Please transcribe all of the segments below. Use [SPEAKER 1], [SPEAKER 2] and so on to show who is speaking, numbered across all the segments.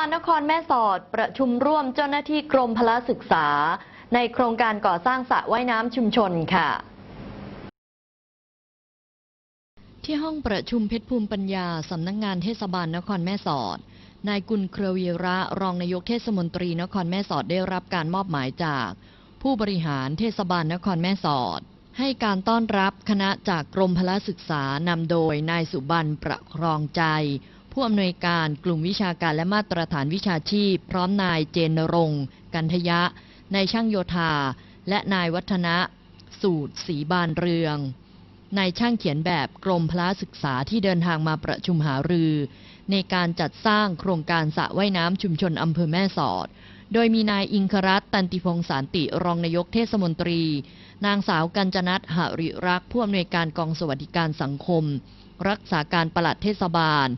[SPEAKER 1] าลนครแม่สอดประชุมร่วมเจ้าหน้าที่กรมพละศึกษา ในโครงการก่อสร้างสระว่ายน้ำชุมชนค่ะ ที่ห้องประชุมเพชรภูมิปัญญา สำนักงงานเทศบาลนครแม่สอด นายกุลเครือวีระรองนายกเทศมนตรีนครแม่สอดได้รับการมอบหมายจาก ผู้บริหารเทศบาลนครแม่สอด ให้การต้อนรับคณะจากกรมพละศึกษานำโดยนายสุบันประครองใจ ผู้อำนวยการกลุ่มวิชาการและมาตรฐานวิชาชีพ พร้อมนายเจนรงค์กันทยะ นายช่างโยธา และนายวัฒนะ สูตรศรีบานเรือง นายช่างเขียนแบบกรมพละศึกษาที่เดินทางมาประชุมหารือ ในการจัดสร้างโครงการสระว่ายน้ำชุมชนอำเภอแม่สอด โดยมีนายอิงครัตตันติพงษ์สารติรองนายกเทศมนตรี นางสาวกัญจนัทหริรักษ์ผู้อำนวยการกองสวัสดิการสังคม รักษาการปลัดเทศบาล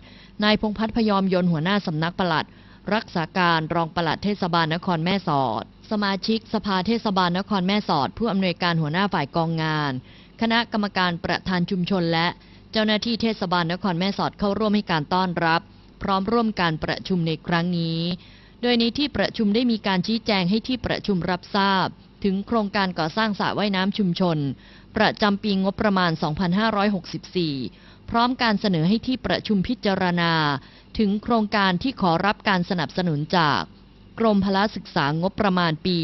[SPEAKER 1] นายพงพัฒน์พยอมยนหัวหน้าสำนักปลัด รักษาการรองปลัดเทศบาลนครแม่สอด สมาชิกสภาเทศบาลนครแม่สอด ผู้อำนวยการหัวหน้าฝ่ายกองงาน คณะกรรมการประธานชุมชนและเจ้าหน้าที่เทศบาลนครแม่สอดเข้าร่วมให้การต้อนรับ พร้อมร่วมการประชุมในครั้งนี้ โดยในที่ประชุมได้มีการชี้แจงให้ที่ประชุมรับทราบ ถึงโครงการก่อสร้างสระว่ายน้ำชุมชน ประจำปีงบประมาณ 2564 พร้อมการเสนอให้ที่ประชุมพิจารณา ถึงโครงการที่ขอรับการสนับสนุนจาก กรมพละศึกษางบประมาณปี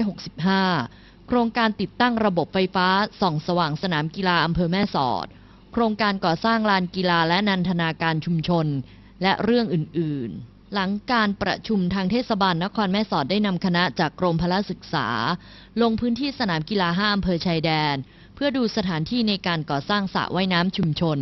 [SPEAKER 1] 2565 โครงการติดตั้งระบบไฟฟ้าส่องสว่างสนามกีฬาอำเภอแม่สอด โครงการก่อสร้างลานกีฬาและนันทนาการชุมชน และเรื่องอื่น ๆ หลังการประชุมทางเทศบาลนครแม่สอดได้นำคณะจากกรมพละศึกษา ลงพื้นที่สนามกีฬาห้าอำเภอชายแดน เพื่อดูสถานที่ในการก่อสร้างสระว่ายน้ำชุมชน